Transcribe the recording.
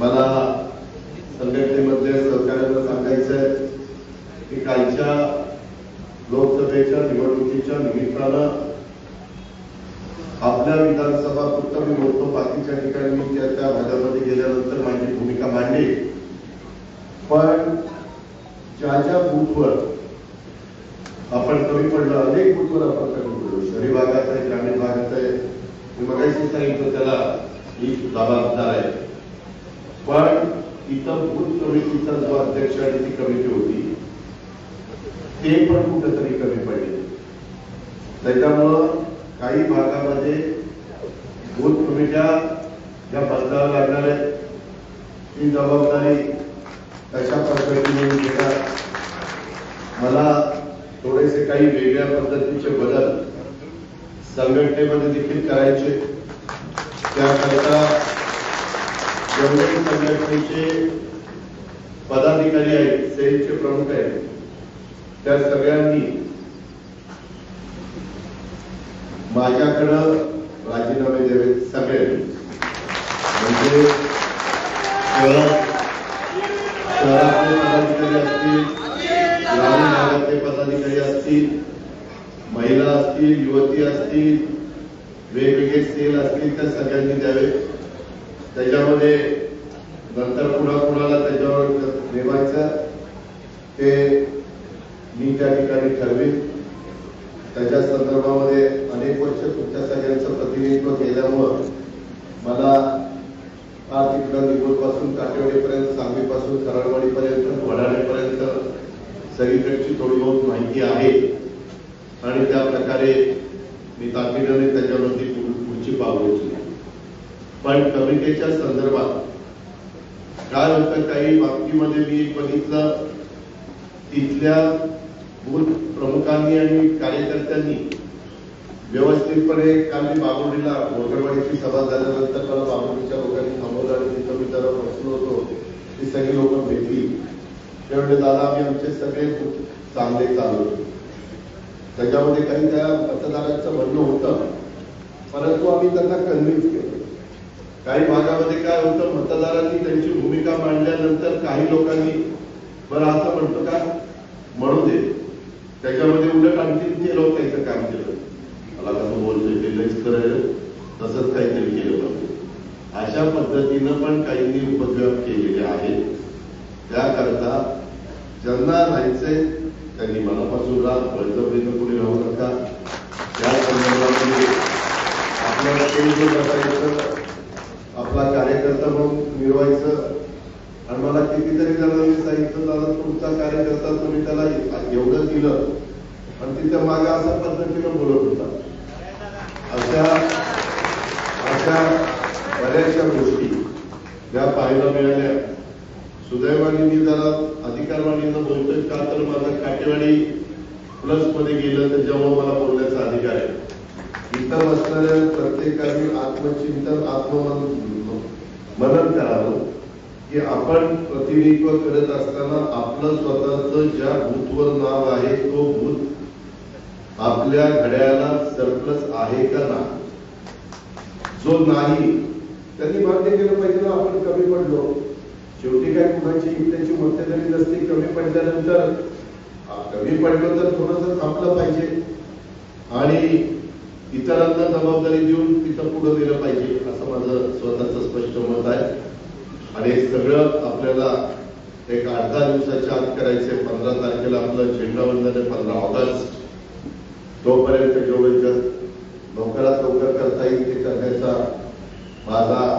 मला संघटनेमधल्या सहकार्याला सांगायचं आहे की कालच्या लोकसभेच्या निवडणुकीच्या निमित्तानं आपल्या विधानसभा फक्त मी बोलतो बाकीच्या ठिकाणी मी त्या त्या भागामध्ये गेल्यानंतर माझी भूमिका मांडली. पण ज्या ज्या बूथवर आपण कमी पडलो अनेक बूथवर आपण कमी पडलो. शहरी भागात आहे ग्रामीण भागात आहे. मी मगाशी सांगितलं त्याला ही जबाबदार आहे. पण इथं बूथ कमिटीचा जो अध्यक्ष आणि ती कमिटी होती ते पण कुठेतरी कमी पडले. त्याच्यामुळं काही भागामध्ये बूथ कमिट्या ज्या बदलाव्या लागणार आहेत ती जबाबदारी कशा पद्धतीने घेणार मला थोडेसे काही वेगळ्या पद्धतीचे बदल संघटनेमध्ये देखील करायचे. त्याकरता जेवढे संघटनेचे पदाधिकारी आहेत सेलचे प्रमुख आहेत. त्या सगळ्यांनी माझ्याकडं राजीनामे द्यावे सगळ्यांनी. म्हणजे शहरातले पदाधिकारी असतील ग्रामीण भागातले पदाधिकारी असतील महिला असतील युवती असतील वेगवेगळे सेल असतील त्या सगळ्यांनी द्यावे त्याच्यामध्ये नंतर पुन्हा कुणाला त्याच्यावर नेमायचं ते मी त्या ठिकाणी ठरवीन. त्याच्या संदर्भामध्ये अनेक वर्ष तुमच्या सगळ्यांचं प्रतिनिधित्व केल्यामुळं मला फार तिकडं निगोजपासून काटेवाडीपर्यंत सांगलीपासून कराडवाडीपर्यंत वडाळेपर्यंत सगळीकडची थोडी बहुत माहिती आहे. आणि त्या प्रकारे मी तातडीने त्याच्यावरती पुढची पावलं उचलली. पण कवितेच्या संदर्भात काय होतं काही बाबतीमध्ये मी एक बघितलं तिथल्या बूथ प्रमुखांनी आणि कार्यकर्त्यांनी व्यवस्थितपणे काल मी बाबुर्डीला मोगरवाडीची सभा झाल्यानंतर मला बाबुर्डीच्या लोकांनी थांबवलं आणि तिथं मी त्याला बसलो होतो. ती सगळी लोक भेटली. ते म्हणले दादा आम्ही आमचे सगळे खूप चांगले चालू त्याच्यामध्ये काही त्या मतदारांचं म्हणणं होतं परंतु आम्ही त्यांना कन्व्हिन्स केलं. काही भागामध्ये काय होतं मतदारांनी त्यांची भूमिका मांडल्यानंतर काही लोकांनी बरं असं म्हणतो का म्हणू दे. त्याच्यामध्ये उलट आणखी ते लोक त्याचं काम केलं. मला कसं बोलतोय ते लईच करायला तसंच काहीतरी केलं पाहिजे. अशा पद्धतीनं पण काहींनी उपद्रव केलेले आहेत. त्याकरता ज्यांना राहायचंय त्यांनी मनापासून राहा. बळजबरीनं कुणी राहू नका. त्या संदर्भामध्ये आपल्याला आपला कार्यकर्ता म्हणून मिळवायचं. आणि मला कितीतरी जणांनी सांगितलं दादा तुमचा कार्यकर्ता तुम्ही त्याला एवढं दिलं. आणि तिथे मागे अशा पद्धतीनं बोलत होता. अशा अशा बऱ्याचशा गोष्टी ज्या पाहायला मिळाल्या. सुदैवाने मी जरा अधिकारवाणीनं बोलतोय का तर माझा काटेवाडी प्लसमध्ये गेलं तर जेव्हा मला बोलण्याचा अधिकार आहे. इथं असणाऱ्या प्रत्येकाने आत्मचिंतन आत्ममन मनन करावं की आपण प्रतिनिधित्व करत असताना आपलं स्वतःच ज्या भूतवर नाव आहे तो भूत आपल्या घड्याला सरप्लस आहे का ना जो नाही त्यांनी मान्य केलं पाहिजे ना आपण कमी पडलो. शेवटी काय कुणाची त्याची मक्तेदारी नसते कमी पडल्यानंतर कमी पडलं तर थोडस थांबलं पाहिजे. आणि इतरांना जबाबदारी देऊन तिथं पुढे दिलं पाहिजे असं माझं स्वतःचं स्पष्ट मत आहे. आणि सगळं आपल्याला एक आठ दहा दिवसाच्या आत करायचे पंधरा तारखेला आपलं झेंडावंदन आहे पंधरा ऑगस्ट. तोपर्यंत जेवढे लवकरात लवकर करता येईल ते करण्याचा माझा